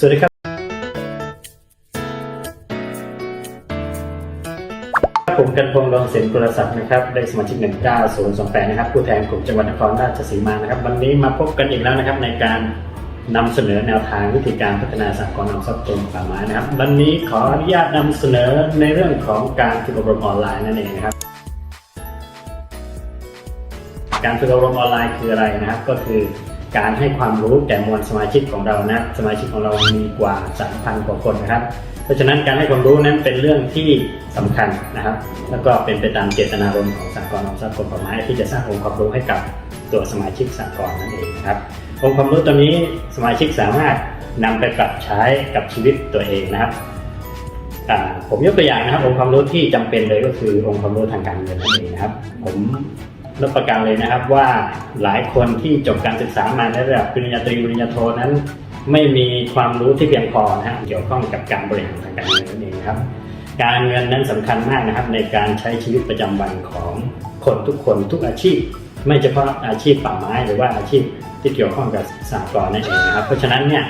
สวัสดีครับ ผมกันพงษ์ดองเสียงกุลศักดิ์นะครับเลขสมาชิก 19028 นะครับ ผู้แทนกลุ่มจังหวัดนครราชสีมานะครับ วันนี้มาพบกันอีกแล้วนะครับในการนำเสนอแนวทางวิธีการพัฒนาสากลออมทรัพย์กรมป่าไม้นะครับ วันนี้ขออนุญาตนำเสนอในเรื่องของการฝึกอบรมออนไลน์นั่นเองนะครับ การฝึกอบรมออนไลน์คืออะไรนะครับ ก็คือ การให้ความรู้แก่มวลสมาชิกของเรานะสมาชิกของเรามีกว่า 3,000 กว่าคนนะครับ เพราะฉะนั้นการให้ความรู้นั้นเป็นเรื่องที่สำคัญนะครับ แล้วก็เป็นไปตามเจตนารมณ์ของสากลออมทรัพย์กรมป่าไม้ที่จะสร้างองค์ความรู้ให้กับตัวสมาชิกสากลนั่นเองนะครับ องค์ความรู้ตัวนี้สมาชิกสามารถนำไปปรับใช้กับชีวิตตัวเองนะครับผมยกตัวอย่างนะครับองค์ความรู้ที่จำเป็นเลยก็คือองค์ความรู้ทางการเงินนั่นเองนะครับ ผม รับประกันเลยนะครับว่าหลายคนที่จบการศึกษามาในระดับปริญญาตรีปริญญาโทนั้น ไม่มีความรู้ที่เพียงพอนะฮะเกี่ยวข้องกับการบริหารทางการเงินนั่นเองครับ การเงินนั้นสำคัญมากนะครับในการใช้ชีวิตประจำวันของคนทุกคนทุกอาชีพ ไม่เฉพาะอาชีพป่าไม้หรือว่าอาชีพที่เกี่ยวข้องกับสหกรณ์นั่นเองนะครับ เพราะฉะนั้นเนี่ย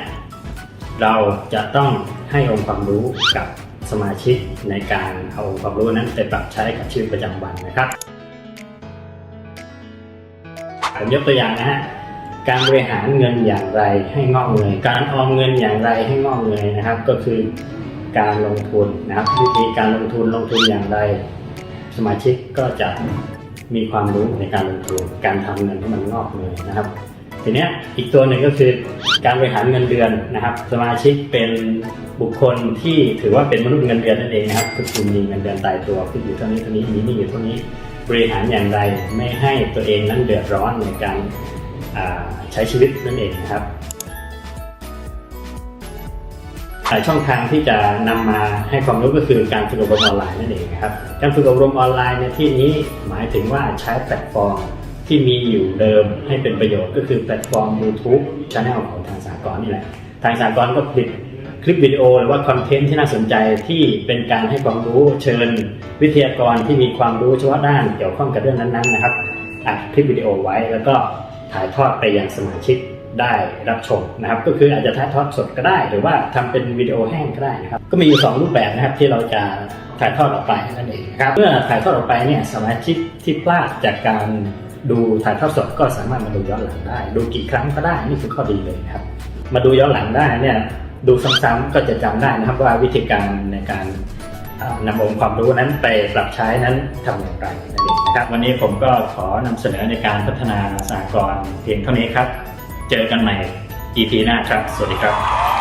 เราจะต้องให้องค์ความรู้กับสมาชิกในการเอาองค์ความรู้นั้นไปปรับใช้กับชีวิตประจำวันนะครับ ผมยกตัวอย่างนะฮะการบริหารเงินอย่างไรให้งอกเงยการออมเงินอย่างไรให้งอกเงยนะครับ ก็คือการลงทุนนะครับวิธีการลงทุนลงทุนอย่างไร สมาชิกก็จะมีความรู้ในการลงทุนการทำเงินให้มันงอกเงยนะครับทีเนี้ยอีกตัวหนึ่งก็คือการบริหารเงินเดือนนะครับ สมาชิกเป็นบุคคลที่ถือว่าเป็นมนุษย์เงินเดือนนั่นเองนะครับก็คือมีเงินเดือนตายตัวคืออยู่เท่านี้เท่านี้มีนี้อยู่เท่านี้ บริหารอย่างไรไม่ให้ตัวเองนั้นเดือดร้อนในการใช้ชีวิตนั่นเองนะครับช่องทางที่จะนำมาให้ความรู้ก็คือการฝึกอบรมออนไลน์นั่นเองนะครับ การฝึกอบรมออนไลน์ในที่นี้หมายถึงว่าใช้แพลตฟอร์มที่มีอยู่เดิมให้เป็นประโยชน์ก็คือแพลตฟอร์ม YouTube Channel ของทางสากลนี่แหละ ทางสากลก็ผลิต ลิปวิดีโอหรือว่าคอนเทนต์ที่น่าสนใจที่เป็นการให้ความรู้เชิญวิทยากรที่มีความรู้เฉพาะด้านเกี่ยวข้องกับเรื่องนั้นๆนะครับอัดคลิปวิดีโอไว้แล้วก็ถ่ายทอดไปยังสมาชิกได้รับชมนะครับ ก็คืออาจจะถ่ายทอดสดก็ได้ หรือว่าทำเป็นวิดีโอแห้งก็ได้นะครับ ก็มีอยู่สองรูปแบบนะครับที่เราจะถ่ายทอดออกไปนั่นเองครับเมื่อถ่ายทอดออกไปเนี่ยสมาชิกที่พลาดจากการดูถ่ายทอดสดก็สามารถมาดูย้อนหลังได้ ดูกี่ครั้งก็ได้นี่คือข้อดีเลยนะครับ มาดูย้อนหลังได้เนี่ย ดูซ้ำๆก็จะจำได้นะครับว่าวิธีการในการเอ่อนำองค์ความรู้นั้นไปปรับใช้นั้นทำอย่างไรนั่นเองนะครับวันนี้ผมก็ขอนำเสนอในการพัฒนาสากลเพียงเท่านี้ครับ เจอกันใหม่ EP หน้าครับ สวัสดีครับ